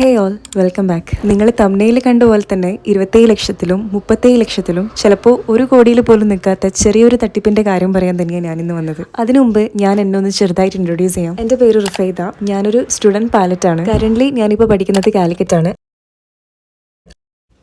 ഹേ all welcome back നിങ്ങൾ തമിഴ്നയിൽ കണ്ട പോലെ തന്നെ ഇരുപത്തേഴ് ലക്ഷത്തിലും മുപ്പത്തേഴ് ലക്ഷത്തിലും ചിലപ്പോൾ ഒരു കോടിയിൽ പോലും നിൽക്കാത്ത ചെറിയൊരു തട്ടിപ്പിന്റെ കാര്യം പറയാൻ തന്നെയാണ് ഞാൻ ഇന്ന് വന്നത്. അതിനു മുമ്പ് ഞാൻ എന്നെ ഒന്ന് ചെറുതായിട്ട് ഇൻട്രൊഡ്യൂസ് ചെയ്യാം. എന്റെ പേര് റുഫൈദ. ഞാനൊരു സ്റ്റുഡന്റ് പാലറ്റ് ആണ്. കറന്റ് ഞാനിപ്പോൾ പഠിക്കുന്നത് കാലിക്കറ്റ് ആണ്.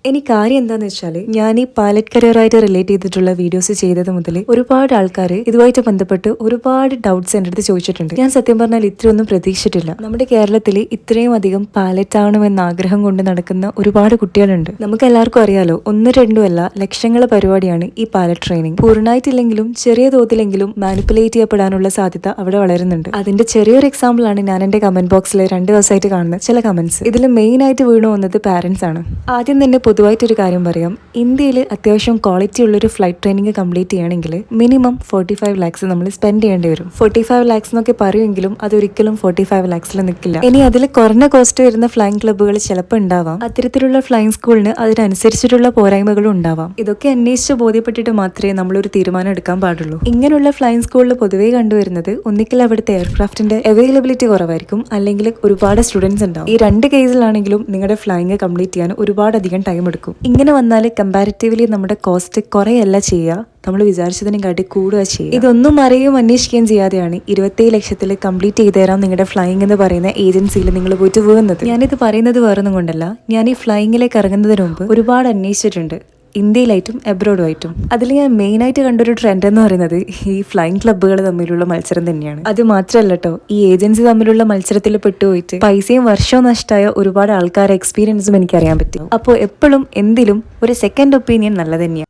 ഇനി കാര്യം എന്താന്ന് വെച്ചാൽ ഞാൻ ഈ പാലറ്റ് കരിയറായിട്ട് റിലേറ്റ് ചെയ്തിട്ടുള്ള വീഡിയോസ് ചെയ്തത് മുതൽ ഒരുപാട് ആൾക്കാർ ഇതുമായിട്ട് ബന്ധപ്പെട്ട് ഒരുപാട് ഡൗട്ട്സ് എന്റെ അടുത്ത് ചോദിച്ചിട്ടുണ്ട്. ഞാൻ സത്യം പറഞ്ഞാൽ ഇത്രയൊന്നും പ്രതീക്ഷിച്ചിട്ടില്ല. നമ്മുടെ കേരളത്തിൽ ഇത്രയും അധികം പാലറ്റ് ആവണമെന്ന ആഗ്രഹം കൊണ്ട് നടക്കുന്ന ഒരുപാട് കുട്ടികളുണ്ട്. നമുക്ക് എല്ലാവർക്കും അറിയാലോ ഒന്ന് രണ്ടും അല്ല ലക്ഷങ്ങളെ പരിപാടിയാണ് ഈ പാലറ്റ് ട്രെയിനിങ് പൂർണമായിട്ടില്ലെങ്കിലും ചെറിയ തോതിലെങ്കിലും മാനിപ്പുലേറ്റ് ചെയ്യപ്പെടാനുള്ള സാധ്യത അവിടെ വളരുന്നുണ്ട്. അതിന്റെ ചെറിയൊരു എക്സാമ്പിൾ ആണ് ഞാൻ എന്റെ കമന്റ് ബോക്സിൽ രണ്ട് ദിവസമായിട്ട് കാണുന്ന ചില കമന്റ്സ് ഇതിൽ മെയിൻ ആയിട്ട് വീണു വന്നത് പാരന്റ്സ് ആണ്. ആദ്യം തന്നെ പൊതുവായിട്ടൊരു കാര്യം പറയാം. ഇന്ത്യയിൽ അത്യാവശ്യം ക്വാളിറ്റി ഉള്ള ഒരു ഫ്ലൈറ്റ് ട്രെയിനിങ് കംപ്ലീറ്റ് ചെയ്യണമെങ്കിൽ മിനിമം ഫോർട്ടി ഫൈവ് ലാക്സ് നമ്മൾ സ്പെൻഡ് ചെയ്യേണ്ടി വരും. ഫോർട്ടി ഫൈവ് ലാക്സ് എന്നൊക്കെ പറയുമെങ്കിലും അതൊരിക്കലും ഫോർട്ടി ഫൈവ് ലാക്സിൽ നിൽക്കില്ല ഇനി അതിൽ കുറഞ്ഞ കോസ്റ്റ് വരുന്ന ഫ്ലൈങ് ക്ലബ്ബുകൾ ചിലപ്പോൾ ഉണ്ടാവാം. അത്തരത്തിലുള്ള ഫ്ലൈയിങ് സ്കൂളിന് അതിനനുസരിച്ചിട്ടുള്ള പോരായ്മകളും ഉണ്ടാവാം. ഇതൊക്കെ അന്വേഷിച്ച് ബോധ്യപ്പെട്ടിട്ട് മാത്രമേ നമ്മളൊരു തീരുമാനം എടുക്കാൻ പാടുള്ളൂ. ഇങ്ങനെയുള്ള ഫ്ലൈയിങ് സ്കൂളിൽ പൊതുവേ കണ്ടുവരുന്നത് ഒന്നിക്കൽ അവിടുത്തെ എയർക്രാഫ്റ്റിന്റെ അവൈലബിലിറ്റി കുറവായിരിക്കും. അല്ലെങ്കിൽ ഒരുപാട് സ്റ്റുഡൻസ് ഉണ്ടാവും. ഈ രണ്ട് കേസിലാണെങ്കിലും നിങ്ങളുടെ ഫ്ലൈയിങ് കംപ്ലീറ്റ് ചെയ്യാൻ ഒരുപാട് അധികം ടൈം എടുക്കും ഇങ്ങനെ വന്നാൽ കമ്പാരിറ്റീവ്ലി നമ്മുടെ കോസ്റ്റ് കുറയല്ല ചെയ്യുക. നമ്മൾ വിചാരിച്ചതിനും കാട്ടി കൂടുക ചെയ്യുക. ഇതൊന്നും അറിയുകയും അന്വേഷിക്കുകയും ചെയ്യാതെയാണ് ഇരുപത്തേഴ് ലക്ഷത്തിൽ കംപ്ലീറ്റ് ചെയ്തു തരാം നിങ്ങളുടെ ഫ്ലൈങ് എന്ന് പറയുന്ന ഏജൻസിയിൽ നിങ്ങൾ പോയിട്ട് പോകുന്നത് ഞാനിത് പറയുന്നത് വേറൊന്നും കൊണ്ടല്ല. ഞാൻ ഈ ഫ്ലൈങ്ങിലേക്ക് ഇറങ്ങുന്നതിന് മുമ്പ് ഒരുപാട് അന്വേഷിച്ചിട്ടുണ്ട്. ഇന്ത്യയിലായിട്ടും എബ്രോഡുമായിട്ടും അതിൽ ഞാൻ മെയിനായിട്ട് കണ്ടൊരു ട്രെൻഡ് എന്ന് പറയുന്നത് ഈ ഫ്ലൈങ് ക്ലബ്ബുകൾ തമ്മിലുള്ള മത്സരം തന്നെയാണ്. അത് മാത്രമല്ല കേട്ടോ ഈ ഏജൻസി തമ്മിലുള്ള മത്സരത്തിൽ പെട്ടുപോയിട്ട് പൈസയും വർഷവും നഷ്ടമായ ഒരുപാട് ആൾക്കാരെ എക്സ്പീരിയൻസും എനിക്കറിയാൻ പറ്റും. അപ്പോൾ എപ്പോഴും എന്തിലും ഒരു സെക്കൻഡ് ഒപ്പീനിയൻ നല്ല തന്നെയാണ്.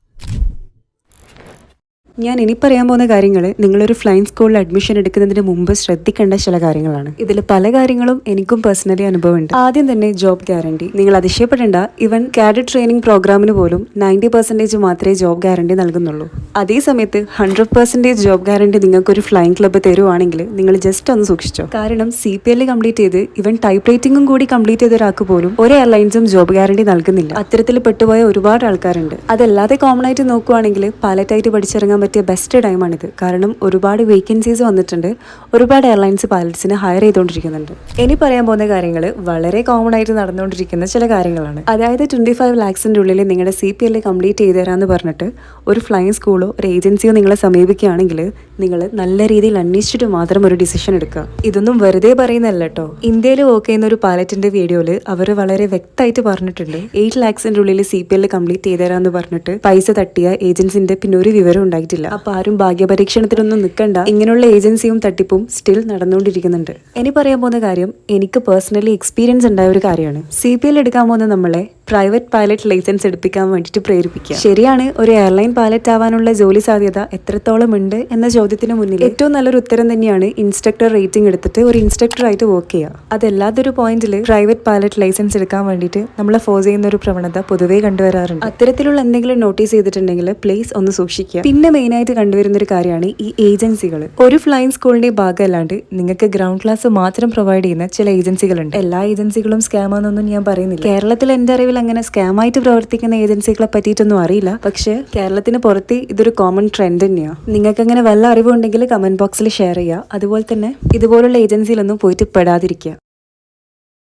ഞാൻ ഇനി പറയാൻ പോകുന്ന കാര്യങ്ങൾ നിങ്ങളൊരു ഫ്ലൈങ് സ്കൂളിൽ അഡ്മിഷൻ എടുക്കുന്നതിന് മുമ്പ് ശ്രദ്ധിക്കേണ്ട ചില കാര്യങ്ങളാണ്. ഇതിൽ പല കാര്യങ്ങളും എനിക്കും പേഴ്സണലി അനുഭവമുണ്ട്. ആദ്യം തന്നെ ജോബ് ഗ്യാരണ്ടി നിങ്ങൾ അതിശയപ്പെടേണ്ട. ഇവൻ കാഡറ്റ് ട്രെയിനിങ് പ്രോഗ്രാമിന് പോലും നയന്റി പെർസെന്റേജ് മാത്രമേ ജോബ് ഗ്യാരണ്ടി നൽകുന്നുള്ളൂ. അതേ സമയത്ത് ഹൺഡ്രഡ് പെർസെന്റേജ് ജോബ് ഗ്യാരണ്ടി നിങ്ങൾക്ക് ഒരു ഫ്ലൈങ് ക്ലബ്ബ് തരുവാണെങ്കിൽ നിങ്ങൾ ജസ്റ്റ് ഒന്ന് സൂക്ഷിച്ചോ. കാരണം സി പി എൽ കംപ്ലീറ്റ് ചെയ്ത് ഇവൻ ടൈപ്പ് റൈറ്റിംഗും കൂടി കംപ്ലീറ്റ് ചെയ്ത ഒരാൾക്ക് പോലും ഒരു എയർലൈൻസും ജോബ് ഗ്യാരണ്ടി നൽകുന്നില്ല. അത്തരത്തിൽ പെട്ടുപോയ ഒരുപാട് ആൾക്കാരുണ്ട്. അതല്ലാതെ കോമൺ ആയിട്ട് നോക്കുവാണെങ്കിൽ പാലറ്റായിട്ട് പഠിച്ചിറങ്ങാൻ പറ്റിയ ബെസ്റ്റ് ടൈമാണിത് കാരണം ഒരുപാട് വേക്കൻസീസ് വന്നിട്ടുണ്ട്. ഒരുപാട് എയർലൈൻസ് പൈലറ്റ്സിനെ ഹയർ ചെയ്തുകൊണ്ടിരിക്കുന്നുണ്ട്. ഇനി പറയാൻ പോകുന്ന കാര്യങ്ങൾ വളരെ കോമൺ ആയിട്ട് നടന്നുകൊണ്ടിരിക്കുന്ന ചില കാര്യങ്ങളാണ്. അതായത് ട്വന്റി ഫൈവ് ലാക്സിന്റെ ഉള്ളിൽ നിങ്ങളുടെ സി പി എൽ കംപ്ലീറ്റ് ചെയ്ത് തരാമെന്ന് പറഞ്ഞിട്ട് ഒരു ഫ്ലൈങ് സ്കൂളോ ഒരു ഏജൻസിയോ നിങ്ങളെ സമീപിക്കുകയാണെങ്കിൽ നിങ്ങൾ നല്ല രീതിയിൽ അന്വേഷിച്ചിട്ട് മാത്രം ഒരു ഡിസിഷൻ എടുക്കുക. ഇതൊന്നും വെറുതെ പറയുന്നല്ല കേട്ടോ. ഇന്ത്യയിൽ വർക്ക് ചെയ്യുന്ന ഒരു പൈലറ്റിന്റെ വീഡിയോയിൽ അവർ വളരെ വ്യക്തമായിട്ട് പറഞ്ഞിട്ടുണ്ട്. എയ്റ്റ് ലാക്സിന്റെ ഉള്ളിൽ സി പി എൽ കംപ്ലീറ്റ് ചെയ്ത് തരാമെന്ന് പറഞ്ഞിട്ട് പൈസ തട്ടിയ ഏജൻസിന്റെ പിന്നെ ഒരു വിവരം ഉണ്ടായിട്ടില്ല. അപ്പൊ ആരും ഭാഗ്യപരീക്ഷണത്തിനൊന്നും നിൽക്കണ്ട ഇങ്ങനെയുള്ള ഏജൻസിയും തട്ടിപ്പും സ്റ്റിൽ നടന്നുകൊണ്ടിരിക്കുന്നുണ്ട്. ഇനി പറയാൻ പോകുന്ന കാര്യം എനിക്ക് പേഴ്സണലി എക്സ്പീരിയൻസ് ഉണ്ടായ ഒരു കാര്യമാണ്. സി പി എൽ എടുക്കാൻ പോകുന്ന നമ്മളെ പ്രൈവറ്റ് പൈലറ്റ് ലൈസൻസ് എടുപ്പിക്കാൻ വേണ്ടിയിട്ട് പ്രേരിപ്പിക്കുക. ശരിയാണ് ഒരു എയർലൈൻ പൈലറ്റ് ആവാനുള്ള ജോലി സാധ്യത എത്രത്തോളം ഉണ്ട് എന്ന ചോദ്യത്തിന് മുന്നിൽ ഏറ്റവും നല്ലൊരു ഉത്തരം തന്നെയാണ് ഇൻസ്ട്രക്ടർ റേറ്റിംഗ് എടുത്തിട്ട് ഒരു ഇൻസ്ട്രക്ടർ ആയിട്ട് വർക്ക് ചെയ്യുക. അതല്ലാത്തൊരു പോയിന്റിൽ പ്രൈവറ്റ് പൈലറ്റ് ലൈസൻസ് എടുക്കാൻ വേണ്ടിയിട്ട് നമ്മളെ ഫോഴ്സ് ചെയ്യുന്ന ഒരു പ്രവണത പൊതുവേ കണ്ടുവരാറുണ്ട്. അത്തരത്തിലുള്ള എന്തെങ്കിലും നോട്ടീസ് ചെയ്തിട്ടുണ്ടെങ്കിൽ പ്ലേസ് ഒന്ന് സൂക്ഷിക്കുക. പിന്നെ മെയിൻ ആയിട്ട് കണ്ടുവരുന്ന ഒരു കാര്യമാണ് ഈ ഏജൻസികൾ ഒരു ഫ്ലൈങ് സ്കൂളിന്റെ ഭാഗമല്ലാണ്ട് നിങ്ങൾക്ക് ഗ്രൗണ്ട് ക്ലാസ് മാത്രം പ്രൊവൈഡ് ചെയ്യുന്ന ചില ഏജൻസികളുണ്ട്. എല്ലാ ഏജൻസികളും സ്കാം ആണെന്നൊന്നും ഞാൻ പറയുന്നില്ല. കേരളത്തിൽ എന്റെ അറിവിൽ അങ്ങനെ സ്കാം ആയിട്ട് പ്രവർത്തിക്കുന്ന ഏജൻസികളെ പറ്റിയിട്ടൊന്നും അറിയില്ല. പക്ഷേ കേരളത്തിന് പുറത്ത് ഇതൊരു കോമൺ ട്രെൻഡ് തന്നെയാണ് നിങ്ങൾക്ക് അങ്ങനെ വല്ല അറിവുണ്ടെങ്കിൽ കമന്റ് ബോക്സിൽ ഷെയർ ചെയ്യുക. അതുപോലെ തന്നെ ഇതുപോലുള്ള ഏജൻസിയിലൊന്നും പോയിട്ട് പെടാതിരിക്കുക.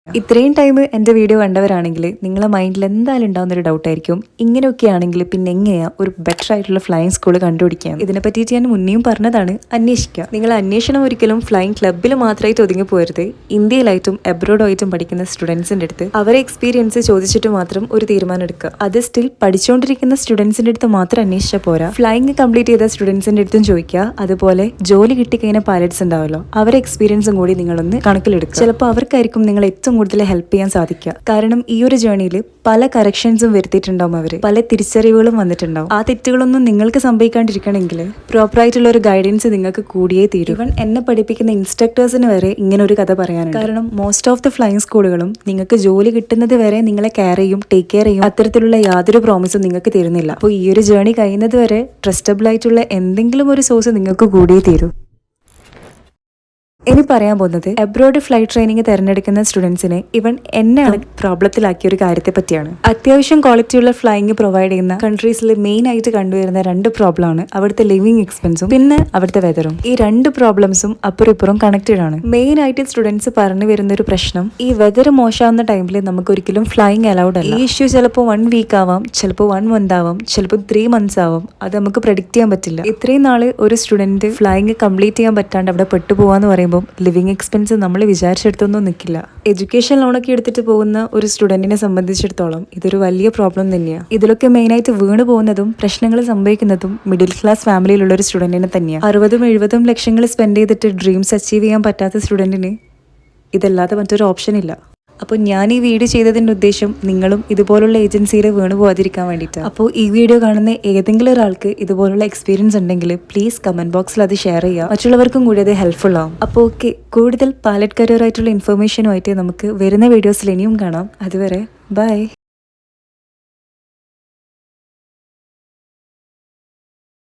ഇത്രയും ടൈം എന്റെ വീഡിയോ കണ്ടവരാണെങ്കിൽ നിങ്ങളെ മൈൻഡിൽ എന്തായാലും ഡൗട്ട് ആയിരിക്കും. ഇങ്ങനെയൊക്കെ ആണെങ്കിൽ പിന്നെ എങ്ങനെയാണ് ഒരു ബെറ്റർ ആയിട്ടുള്ള ഫ്ലൈയിങ് സ്കൂൾ കണ്ടുപിടിക്കാം ഇതിനെ പറ്റിയിട്ട് ഞാൻ മുന്നേയും പറഞ്ഞതാണ് അന്വേഷിക്കുക. നിങ്ങൾ അന്വേഷണം ഒരിക്കലും ഫ്ലൈയിങ് ക്ലബ്ബിൽ മാത്രമായിട്ട് ഒതുങ്ങി പോരുത്. ഇന്ത്യയിലായിട്ടും എബ്രോഡായിട്ടും പഠിക്കുന്ന സ്റ്റുഡൻസിന്റെ അടുത്ത് അവരെ എക്സ്പീരിയൻസ് ചോദിച്ചിട്ട് മാത്രം ഒരു തീരുമാനം എടുക്കുക. അത് സ്റ്റിൽ പഠിച്ചുകൊണ്ടിരിക്കുന്ന സ്റ്റുഡൻസിന്റെ അടുത്ത് മാത്രം അന്വേഷിച്ചാൽ പോരാ. ഫ്ലൈയിങ് കംപ്ലീറ്റ് ചെയ്ത സ്റ്റുഡൻസിന്റെ അടുത്തും ചോദിക്കുക. അതുപോലെ ജോലി കിട്ടിക്കഴിഞ്ഞ പൈലറ്റ്സ് ഉണ്ടാവല്ലോ. അവരെ എക്സ്പീരിയൻസും കൂടി നിങ്ങളൊന്ന് കണക്കിലെടുക്കുക. ചിലപ്പോൾ അവർക്കായിരിക്കും നിങ്ങൾ ഏറ്റവും കൂടുതൽ ഹെൽപ്പ് ചെയ്യാൻ സാധിക്കുക. കാരണം ഈ ഒരു ജേണിയിൽ പല കറക്ഷൻസും വരുത്തിയിട്ടുണ്ടാവും അവർ പല തിരിച്ചറിവുകളും വന്നിട്ടുണ്ടാവും. ആ തെറ്റുകളൊന്നും നിങ്ങൾക്ക് സംഭവിക്കാണ്ടിരിക്കണമെങ്കിൽ പ്രോപ്പർ ആയിട്ടുള്ള ഒരു ഗൈഡൻസ് നിങ്ങൾക്ക് കൂടിയേ തീരും. ഇവൻ എന്നെ പഠിപ്പിക്കുന്ന ഇൻസ്ട്രക്ടേഴ്സിന് വരെ ഇങ്ങനെ ഒരു കഥ പറയാനുണ്ട്. കാരണം മോസ്റ്റ് ഓഫ് ദി ഫ്ലൈങ് സ്കൂളുകളും നിങ്ങൾക്ക് ജോലി കിട്ടുന്നത് വരെ നിങ്ങളെ കെയർ ചെയ്യും ടേക്ക് കെയർ ചെയ്യും. അത്തരത്തിലുള്ള യാതൊരു പ്രോമിസും നിങ്ങൾക്ക് തരുന്നില്ല. അപ്പോൾ ഈ ഒരു ജേണി കഴിയുന്നത് വരെ ട്രസ്റ്റബിൾ ആയിട്ടുള്ള എന്തെങ്കിലും ഒരു സോഴ്സ് നിങ്ങൾക്ക് കൂടിയേ തീരൂ. ഇനി പറയാൻ പോകുന്നത് അബ്രോഡ് ഫ്ലൈറ്റ് ട്രെയിനിങ് തിരഞ്ഞെടുക്കുന്ന സ്റ്റുഡൻസിനെ ഇവൻ എന്നെയാണ് പ്രോബ്ലത്തിലാക്കിയ ഒരു കാര്യത്തെ പറ്റിയാണ് അത്യാവശ്യം ക്വാളിറ്റിയുള്ള ഫ്ലൈയിങ് പ്രൊവൈഡ് ചെയ്യുന്ന കൺട്രീസിൽ മെയിൻ ആയിട്ട് കണ്ടുവരുന്ന രണ്ട് പ്രോബ്ലം ആണ് അവിടുത്തെ ലിവിങ് എക്സ്പെൻസും പിന്നെ അവിടുത്തെ വെതറും ഈ രണ്ട് പ്രോബ്ലംസും അപ്പുറം ഇപ്പുറം കണക്റ്റഡ് ആണ്. മെയിൻ ആയിട്ട് സ്റ്റുഡൻസ് പറഞ്ഞു വരുന്ന ഒരു പ്രശ്നം ഈ വെതർ മോശമാവുന്ന ടൈമിൽ നമുക്ക് ഒരിക്കലും ഫ്ലൈയിങ് അലൗഡ് അല്ല. ഈ ഇഷ്യൂ ചിലപ്പോൾ വൺ വീക്ക് ആവാം ചിലപ്പോൾ വൺ മന്ത് ആവാം ചിലപ്പോൾ ത്രീ മന്ത്സ് ആവാം. അത് നമുക്ക് പ്രഡിക്റ്റ് ചെയ്യാൻ പറ്റില്ല. ഇത്രയും നാൾ ഒരു സ്റ്റുഡന്റ് ഫ്ലൈയിങ് കംപ്ലീറ്റ് ചെയ്യാൻ പറ്റാണ്ട് അവിടെ പെട്ടുപോകാന്ന് പറയുമ്പോൾ ലിവിങ് എക്സ്പെൻസ് നമ്മൾ വിചാരിച്ചെടുത്തൊന്നും നിൽക്കില്ല എഡ്യൂക്കേഷൻ ലോണൊക്കെ എടുത്തിട്ട് പോകുന്ന ഒരു സ്റ്റുഡന്റിനെ സംബന്ധിച്ചിടത്തോളം ഇതൊരു വലിയ പ്രോബ്ലം തന്നെയാണ് ഇതിലൊക്കെ മെയിനായിട്ട് വീണ് പോകുന്നതും പ്രശ്നങ്ങൾ സംഭവിക്കുന്നതും മിഡിൽ ക്ലാസ് ഫാമിലിയിലുള്ള ഒരു സ്റ്റുഡന്റിനെ തന്നെയാണ് അറുപതും എഴുപതും ലക്ഷങ്ങൾ സ്പെൻഡ് ചെയ്തിട്ട് ഡ്രീംസ് അച്ചീവ് ചെയ്യാൻ പറ്റാത്ത സ്റ്റുഡന്റിന് ഇതല്ലാതെ മറ്റൊരു ഓപ്ഷൻ ഇല്ല. അപ്പോൾ ഞാൻ ഈ വീഡിയോ ചെയ്തതിന്റെ ഉദ്ദേശം നിങ്ങളും ഇതുപോലുള്ള ഏജൻസിയിൽ വീണ് പോകാതിരിക്കാൻ വേണ്ടിയിട്ടാണ് അപ്പോൾ ഈ വീഡിയോ കാണുന്ന ഏതെങ്കിലും ഒരാൾക്ക് ഇതുപോലുള്ള എക്സ്പീരിയൻസ് ഉണ്ടെങ്കിൽ പ്ലീസ് കമന്റ് ബോക്സിൽ അത് ഷെയർ ചെയ്യുക. മറ്റുള്ളവർക്കും കൂടി അത് ഹെൽപ്ഫുൾ ആവും. അപ്പോൾ ഓക്കെ കൂടുതൽ പാലറ്റ് കരിയർ ആയിട്ടുള്ള ഇൻഫർമേഷനുമായിട്ട് നമുക്ക് വരുന്ന വീഡിയോസിൽ ഇനിയും കാണാം. അതുവരെ ബൈ